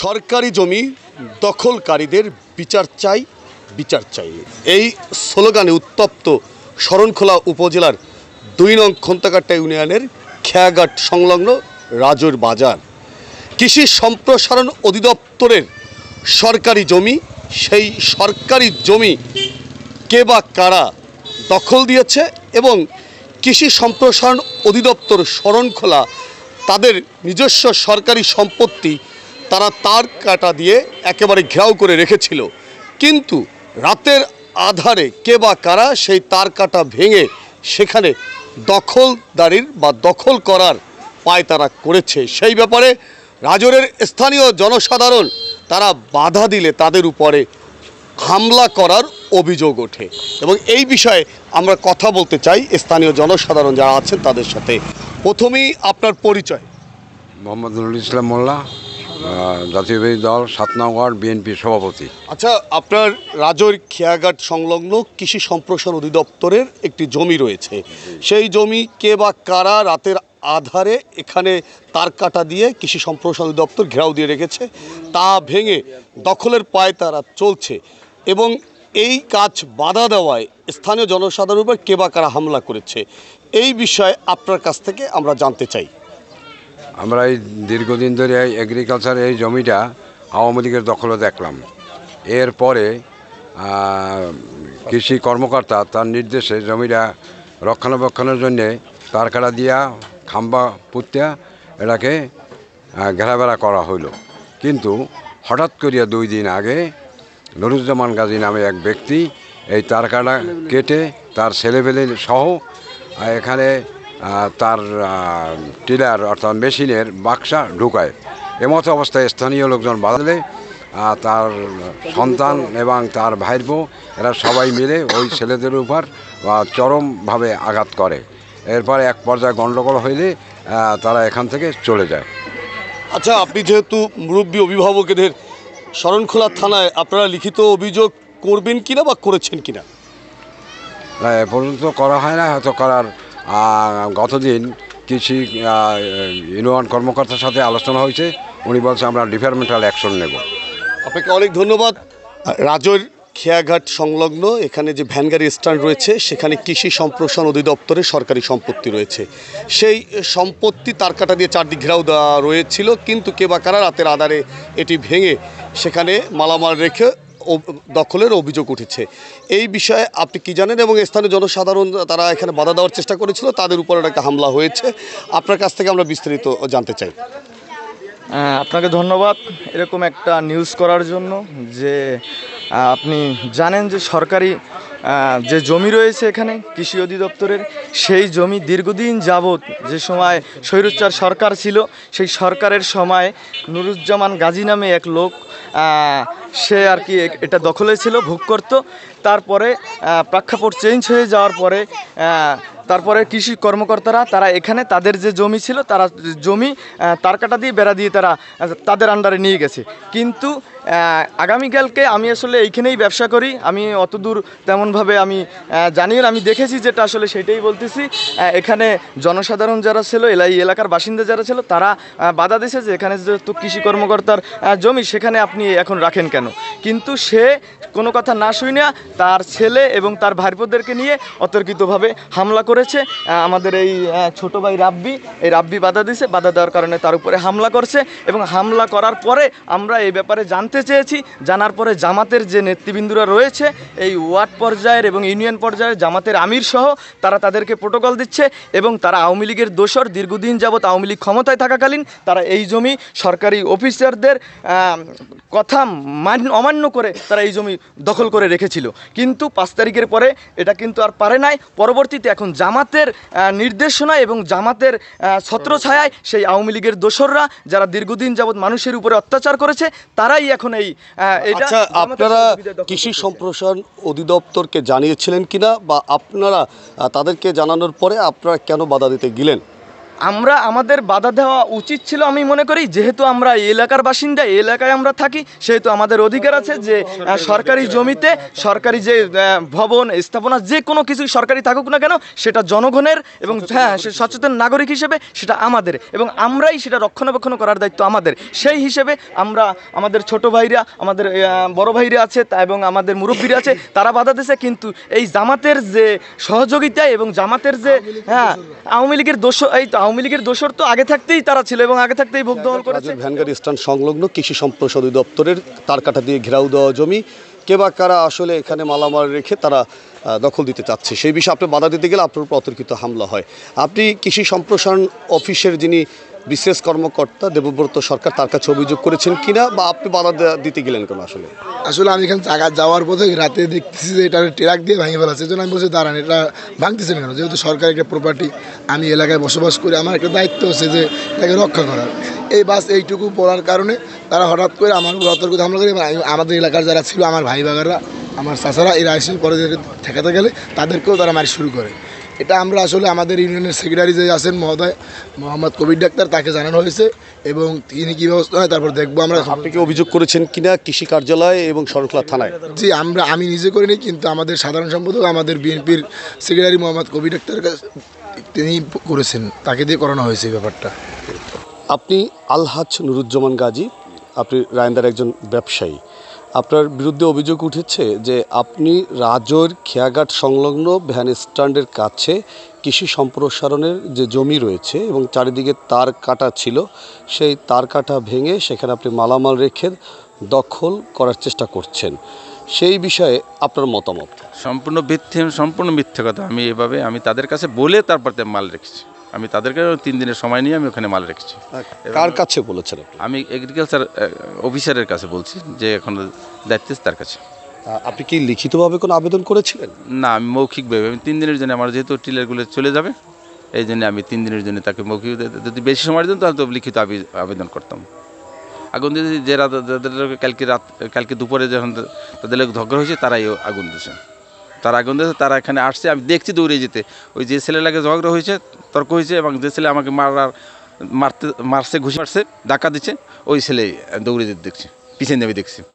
সরকারি জমি দখলকারীদের বিচার চাই। বিচার চাই। এই স্লোগানে উত্তপ্ত শরণখোলা উপজেলার দুই নং খন্তাকাট্টা ইউনিয়নের খেয়াঘাট সংলগ্ন রাজুর বাজার। কৃষি সম্প্রসারণ অধিদপ্তরের সরকারি জমি, সেই সরকারি জমি কে বা কারা দখল দিয়েছে এবং কৃষি সম্প্রসারণ অধিদপ্তর শরণখোলা তাদের নিজস্ব সরকারি সম্পত্তি তারা তার কাটা দিয়ে একেবারে ঘেরাও করে রেখেছিল। কিন্তু রাতের আধারে কে বা কারা সেই তার কাটা ভেঙে সেখানে দখলদারির বা দখল করার পায় তারা করেছে। সেই ব্যাপারে রাজরের স্থানীয় জনসাধারণ তারা বাধা দিলে তাদের উপরে হামলা করার অভিযোগ ওঠে। এবং এই বিষয়ে আমরা কথা বলতে চাই স্থানীয় জনসাধারণ যারা আছেন তাদের সাথে। প্রথমেই আপনার পরিচয়। মোহাম্মদ নুরুল ইসলাম মোল্লা। আহ, জাতীয়বাদী দল সাত নং ওয়ার্ড বিএনপির সভাপতি। আচ্ছা আপনার রাজৈর খেয়াঘাট সংলগ্ন কৃষি সম্প্রসারণ অধিদপ্তরের একটি জমি রয়েছে। সেই জমি কে বা কারা রাতের আধারে এখানে তার কাটা দিয়ে কৃষি সম্প্রসারণ অধিদপ্তর ঘেরাও দিয়ে রেখেছে তা ভেঙে দখলের পায়ে তারা চলছে এবং এই কাজ বাধা দেওয়ায় স্থানীয় জনসাধারণের উপর কে বা কারা হামলা করেছে এই বিষয়ে আপনার কাছ থেকে আমরা জানতে চাই। আমরা এই দীর্ঘদিন ধরে এই এগ্রিকালচার এই জমিটা আওয়ামী লীগের দখলে দেখলাম। এরপরে কৃষি কর্মকর্তা তার নির্দেশে জমিটা রক্ষণাবেক্ষণের জন্যে তার কাটা দিয়া, খাম্বা পুঁতিয়া এটাকে ঘেরাবেড়া করা হইল। কিন্তু হঠাৎ করিয়া দুই দিন আগে নুরুজ্জামান গাজী নামে এক ব্যক্তি এই তার কাটা তার ছেলেপেলে সহ এখানে তার টিলার অর্থাৎ মেশিনের বাক্সা ঢুকায়। এমতো অবস্থায় স্থানীয় লোকজন বাঁধলে তার সন্তান এবং তার ভাইর বউ এরা সবাই মিলে ওই ছেলেদের উপর চরমভাবে আঘাত করে। এরপরে এক পর্যায়ে গণ্ডগোল হইলে তারা এখান থেকে চলে যায়। আচ্ছা আপনি যেহেতু মুরব্বী অভিভাবকদের শরণখোলা থানায় আপনারা লিখিত অভিযোগ করবেন কিনা বা করেছেন কিনা? না, এ পর্যন্ত করা হয় না হয়তো করার গতদিন কৃষি ইউনিয়ন কর্মকর্তার সাথে আলোচনা হয়েছে। উনি বলছে, আমরা ডিপার্টমেন্টাল অ্যাকশন নেব। আপনাকে অনেক ধন্যবাদ। রাজৈর খেয়াঘাট সংলগ্ন, এখানে যে ভ্যানগাড়ি স্ট্যান্ড রয়েছে, সেখানে কৃষি সম্প্রসারণ অধিদপ্তরের সরকারি সম্পত্তি রয়েছে। সেই সম্পত্তি তার কাটা দিয়ে চারদিক ঘেরাও দেওয়া রয়েছিল, কিন্তু কে বা কারা রাতের আধারে এটি ভেঙে সেখানে মালামাল রেখে দখলের অভিযোগ উঠেছে। এই বিষয়ে আপনি কি জানেন এবং স্থানীয় জনসাধারণ তারা এখানে বাধা দেওয়ার চেষ্টা করেছিল, তাদের উপর একটা হামলা হয়েছে। আপনার কাছ থেকে আমরা বিস্তারিত জানতে চাই। আপনাকে ধন্যবাদ এরকম একটা নিউজ করার জন্য যে আপনি জানেন যে সরকারি যে জমি রয়েছে এখানে কৃষি অধিদপ্তরের, সেই জমি দীর্ঘদিন যাবৎ যে সময় স্বৈরোচ্চার সরকার ছিল, সেই সরকারের সময় নুরুজ্জামান গাজী নামে এক লোক সে আর কি এটা দখলে ছিল, ভোগ করত। তারপরে প্রেক্ষাপট চেঞ্জ হয়ে যাওয়ার পরে তারপরে কৃষি কর্মকর্তারা, তারা এখানে তাদের যে জমি ছিল, তারা জমি তার কাটা দিয়ে বেড়া দিয়ে তারা তাদের আন্ডারে নিয়ে গেছে। কিন্তু আগামীকালকে আমি আসলে এইখানেই ব্যবসা করি। আমি অতদূর তেমনভাবে আমি জানিও আমি দেখেছি যেটা আসলে সেটাই বলতেছি। এখানে জনসাধারণ যারা ছিল এই এলাকার বাসিন্দা যারা ছিল, তারা বাধা দিয়েছে যে এখানে যেহেতু কৃষি কর্মকর্তার জমি, সেখানে আপনি এখন রাখেন কেন? কিন্তু সে কোনো কথা না শুই শুনে তার ছেলে এবং তার ভাইপোদেরকে নিয়ে অতর্কিতভাবে হামলা করেছে। আমাদের এই ছোট ভাই রাব্বি, এই রাব্বি বাধা দিয়েছে বাধা দেওয়ার কারণে তার উপরে হামলা করছে এবং হামলা করার পরে আমরা এই ব্যাপারে জানতে চেয়েছি। জানার পরে জামাতের যে নেতৃবৃন্দুরা রয়েছে, এই ওয়ার্ড পর্যায়ের এবং ইউনিয়ন পর্যায়ের জামাতের আমির সহ, তারা তাদেরকে প্রোটোকল দিচ্ছে এবং তারা আওয়ামী লীগের দোসর দীর্ঘদিন যাবৎ আওয়ামী লীগ ক্ষমতায় থাকাকালীন তারা এই জমি সরকারি অফিসারদের কথা মান, অমান্য করে তারা এই জমি দখল করে রেখেছিল। কিন্তু পাঁচ তারিখের পরে এটা কিন্তু আর পারে নাই। পরবর্তীতে এখন জামাতের নির্দেশনা এবং জামাতের ছত্রছায়ায় সেই আওয়ামী লীগের দোসররা যারা দীর্ঘদিন যাবৎ মানুষের উপরে অত্যাচার করেছে তারাই এখন এই আচ্ছা আপনারা কৃষি সম্প্রসারণ অধিদপ্তরকে জানিয়েছিলেন কিনা বা আপনারা তাদেরকে জানানোর পরে আপনারা কেন বাধা দিতে গেলেন? আমরা আমাদের বাধা দেওয়া উচিত ছিল আমি মনে করি যেহেতু আমরা এই এলাকার বাসিন্দা এই এলাকায় আমরা থাকি সেহেতু আমাদের অধিকার আছে যে সরকারি জমিতে সরকারি যে ভবন স্থাপনা যে কোনো কিছুই সরকারি থাকুক না কেন সেটা জনগণের এবং হ্যাঁ সে সচেতন নাগরিক হিসেবে সেটা আমাদের। এবং আমরাই সেটা রক্ষণাবেক্ষণ করার দায়িত্ব আমাদের। সেই হিসেবে আমরা আমাদের ছোট ভাইরা আমাদের বড় ভাইরা আছে তা এবং আমাদের মুরব্বীরা আছে তারা বাধা দিয়েছে কিন্তু এই জামাতের যে সহযোগিতা এবং জামাতের যে হ্যাঁ আওয়ামী লীগের দোষ এই তো আওয়ামী লীগের দোষর তো আগে থাকতেই তারা ছিল এবং আগে থাকতেই ভোগ দখল করেছে। ভ্যানগাড়ি স্ট্যান্ড সংলগ্ন কৃষি সম্প্রসারণ দপ্তরের তার কাটা দিয়ে ঘেরাও দেওয়া জমি। কে বা কারা আসলে এখানে মালামাল রেখে তারা দখল দিতে চাচ্ছে সেই বিষয়ে আপনি বাধা দিতে গেলে আপনার উপর অতর্কিত হামলা হয়। আপনি কৃষি সম্প্রসারণ অফিসের যিনি বিশেষ কর্মকর্তা দেবব্রত সরকার তার কাছে অভিযোগ করেছেন কিনা বা আপনি বাধা দিতে গেলেন কেন আসলে? আসলে আমি এখানে জায়গা যাওয়ার পথে রাতে দেখতেছি যে এটা ট্রাক দিয়ে ভেঙে ফেলাচ্ছে জন্য আমি বলছি, দাঁড়ান, এটা ভাঙতেছেন কেন? যেহেতু সরকারি একটা প্রপার্টি আমি এলাকায় বসবাস করি, আমার একটা দায়িত্ব আছে যে এটাকে রক্ষা করার। এই বাস এইটুকু পড়ার কারণে তারা হঠাৎ করে আমার উপর অতর্ক হামলা করে আমাদের এলাকার যারা ছিল, আমার ভাই বাগাররা আমার চাচারা, এরা এসে পরে ঠেকাতে গেলে তাদেরকেও তারা মারি শুরু করে। এটা আমরা আসলে আমাদের ইউনিয়নের সেক্রেটারি যে আছেন মহোদয় মোহাম্মদ কবির ডাক্তার তাকে জানানো হয়েছে এবং তিনি কী ব্যবস্থা হয় তারপর দেখব আমরা। আপনি কি অভিযোগ করেছেন কিনা কৃষি কার্যালয় এবং শরণখোলা থানায়? জি আমরা আমি নিজে করিনি কিন্তু আমাদের সাধারণ সম্পাদক আমাদের বিএনপির সেক্রেটারি মোহাম্মদ কবির ডাক্তার তিনি করেছেন তাকে দিয়ে করানো হয়েছে ব্যাপারটা। আপনি আলহাজ নুরুজ্জামান গাজী আপনি রায়ন্দার একজন ব্যবসায়ী। আপনার বিরুদ্ধে অভিযোগ উঠেছে যে আপনি রাজর খেয়াঘাট সংলগ্ন ভ্যান স্ট্যান্ডের কাছে কৃষি সম্প্রসারণের যে জমি রয়েছে এবং চারিদিকে তার কাটা ছিল, সেই তার কাটা ভেঙে সেখানে আপনি মালামাল রেখে দখল করার চেষ্টা করছেন। সেই বিষয়ে আপনার মতামত? সম্পূর্ণ ভিত্তিহীন সম্পূর্ণ মিথ্যে কথা। আমি এভাবে, আমি তাদের কাছে বলে তারপর মাল রেখেছি। আমি তাদেরকে তিন দিনের সময় নিয়ে আমি ওখানে মাল রেখেছি। কার কাছে বলেছেন আমি এগ্রিকালচার অফিসারের কাছে বলছি যে এখন দায়িত্ব তার কাছে। আপনি কি লিখিতভাবে কোনো আবেদন করেছিলেন? না আমি মৌখিকভাবে আমি তিন দিনের জন্য আমার যেহেতু টিলারগুলো চলে যাবে এই জন্য আমি তিন দিনের জন্য তাকে মৌখিক যদি বেশি সময় দিতাম তাহলে তো লিখিত আবি- আবেদন করতাম। আগুন দিয়ে যে রাত যাদের কালকে রাত কালকে দুপুরে যখন তাদের লোক ঝগড়া হয়েছে তারাই আগুন দিয়েছে। তারা আগুন দিয়েছে তারা এখানে আসছে আমি দেখছি দৌড়ে যেতে। ওই যে ছেলে লাগে ঝগড়া হয়েছে তর্ক হয়েছে এবং যে ছেলে আমাকে মারার, মারতে, মারছে, ঘুষি মারছে ডাকা দিচ্ছে, ওই ছেলে দৌড়ে দেখছে পিছিয়ে নেমে দেখছি।